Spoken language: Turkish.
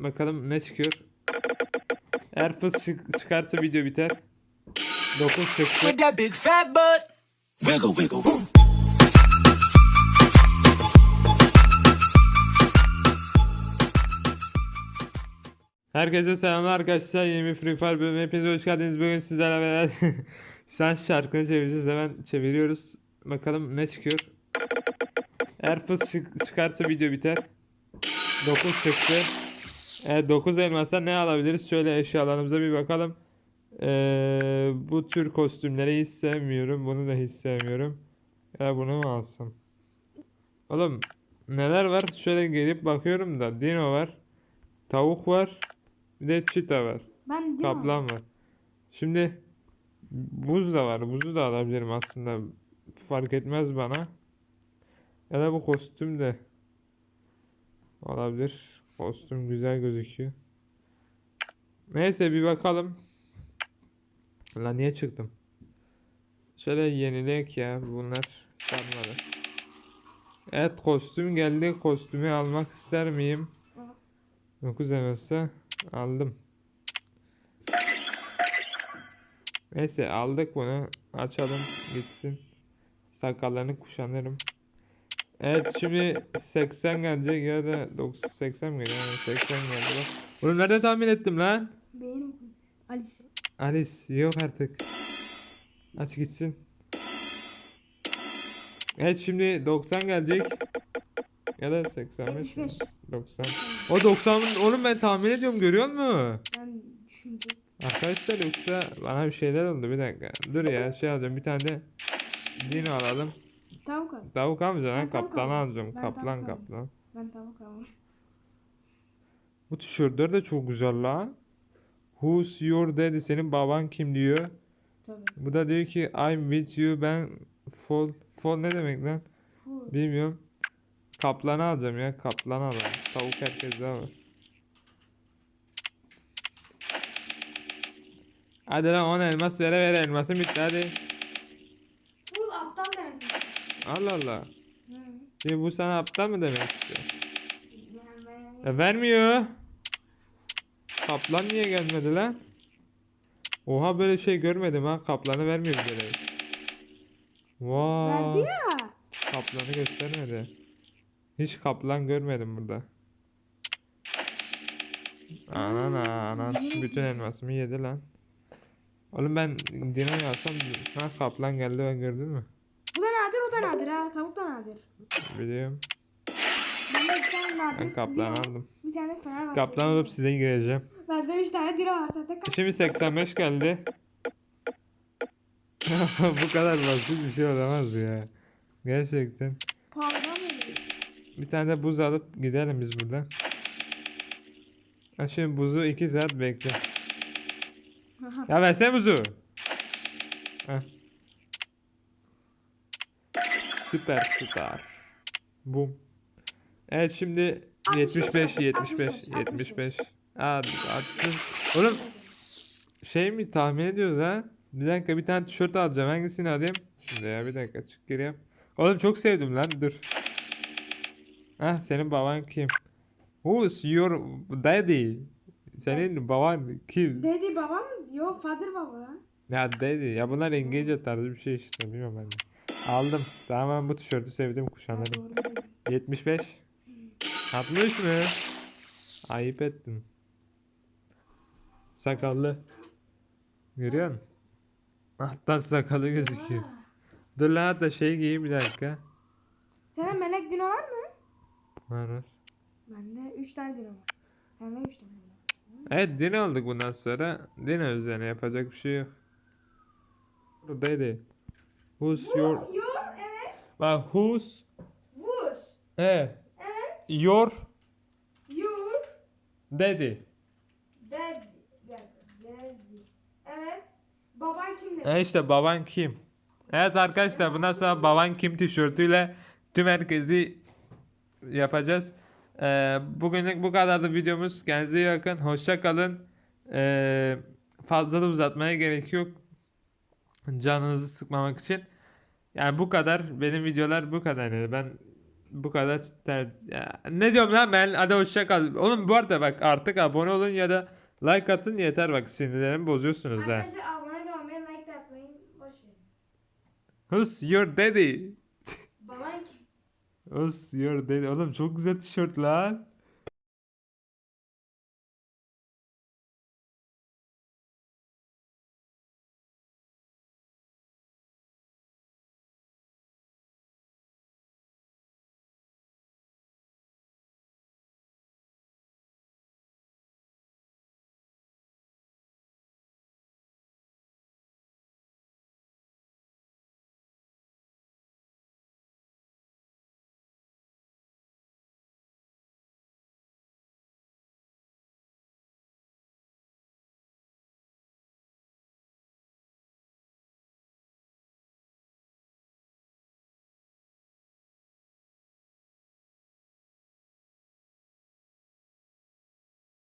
Bakalım ne çıkıyor. Eğer fıs çık- çıkarsa video biter. 9 çıktı. Herkese selamlar arkadaşlar. Yeni bir Free Fire bölümüne hepiniz hoş geldiniz. Bugün sizlerle beraber sen şarkını çevireceğiz. Hemen çeviriyoruz. Bakalım ne çıkıyor. Eğer fıs çık- çıkarsa video biter. 9 çıktı. Evet 9 elmasla ne alabiliriz? Şöyle eşyalarımıza bir bakalım. Ee, bu tür kostümleri hiç sevmiyorum. Bunu da hiç sevmiyorum. Ya bunu mu alsam? Oğlum neler var? Şöyle gelip bakıyorum da Dino var. Tavuk var. Bir de çita var. Ben mi? Kaplan var. Şimdi buz da var. Buzu da alabilirim aslında. Fark etmez bana. Ya da bu kostüm de olabilir. Kostüm güzel gözüküyor. Neyse bir bakalım. Lan niye çıktım? Şöyle yenilek ya bunlar sarmadı. Evet kostüm geldi. Kostümü almak ister miyim? 9 emelse aldım. Neyse aldık bunu. Açalım gitsin. Sakallarını kuşanırım. Evet şimdi 80 gelecek ya da 90 80 mi geliyor? Yani 80 geldi bak. Bunu nerede tahmin ettim lan? Okuyun. Alice. Alice yok artık. Aç gitsin. Evet şimdi 90 gelecek. Ya da 85 mi? 75. 90. O 90 oğlum ben tahmin ediyorum görüyor musun? Ben düşünecek. Arkadaşlar yoksa bana bir şeyler oldu bir dakika. Dur ya şey alacağım bir tane de Dino alalım. Tavuk al. Tavuk almayacağım lan Ben tavuk kaplanı aldım. alacağım. Ben Kaplan tavuk kaplan. Ben tavuk aldım. Bu tişörtler de çok güzel la. Who's your daddy? Senin baban kim diyor. Tabii. Bu da diyor ki I'm with you ben fall fall ne demek lan? Fu. Bilmiyorum. Kaplanı alacağım ya. Kaplan alalım. Tavuk herkes var. Hadi lan 10 elmas vere vere elmasın bitti hadi. Allah Allah. Şimdi bu sana aptal mı demek istiyor? Ben- E vermiyor. Kaplan niye gelmedi lan? Oha böyle şey görmedim ha. Kaplanı vermiyor bir kere. Vay. Verdi ya. Kaplanı göstermedi. Hiç kaplan görmedim burada. Anan anan. Bütün elmasımı yedi lan. Oğlum ben Dino'yu alsam ha kaplan geldi ben gördün mü? Da nadir ha. Tavuk da nadir. Biliyorum. Ben de bir tane nadir. Ben kaplan Dino. aldım. Bir tane Fenerbahçe. Kaplan olup size gireceğim. Bende 3 tane Dino var zaten. Şimdi 85 geldi. Bu kadar basit bir şey olamaz ya. Gerçekten. Geliyor? Bir tane de buz alıp gidelim biz buradan. Ha şimdi buzu 2 saat bekle. Aha. Ya versene buzu. Heh. Süper star. Bum. Evet şimdi 75 75 75. Aa, 60. Oğlum şey mi tahmin ediyoruz ha? Bir dakika bir tane tişört alacağım. Hangisini alayım? Şimdi ya bir dakika çık geri yap. Oğlum çok sevdim lan dur. Ah senin baban kim? Who's your daddy? Senin baban kim? Dedi babam yok father baba lan. Ya daddy ya bunlar İngilizce tarzı bir şey işte bilmiyorum ben de. Aldım. Tamam bu tişörtü sevdim kuşanırım. doğru dedim. 75. 60 mı? Ayıp ettin. Sakallı. Görüyor musun? Alttan sakalı gözüküyor. Dur lan hatta şey giyeyim bir dakika. Senin melek Dino var mı? Var var. Bende 3 tane Dino var. Bende 3 tane Dino. Evet din aldık bundan sonra. Din üzerine yapacak bir şey yok. Daddy. Who's your... Your evet. Bak who's... Who's? E. Evet. Your Your daddy. daddy. Daddy. Evet. Baban kimdi? E işte baban kim? Evet arkadaşlar bundan sonra baban kim tişörtüyle tüm herkesi yapacağız. Ee, bugünlük bu kadardı videomuz. Kendinize iyi bakın. Hoşça kalın. Ee, fazla da uzatmaya gerek yok. Canınızı sıkmamak için. Yani bu kadar. Benim videolar bu kadar. Yani ben bu kadar ter... Ya, ne diyorum lan ben hadi hoşça kal. Oğlum bu arada bak artık abone olun ya da like atın yeter bak sinirlerimi bozuyorsunuz ha. Arkadaşlar abone de olmayı, like de atmayı boş verin. Who's your daddy? Baban kim? Who's your daddy? Oğlum çok güzel tişört lan.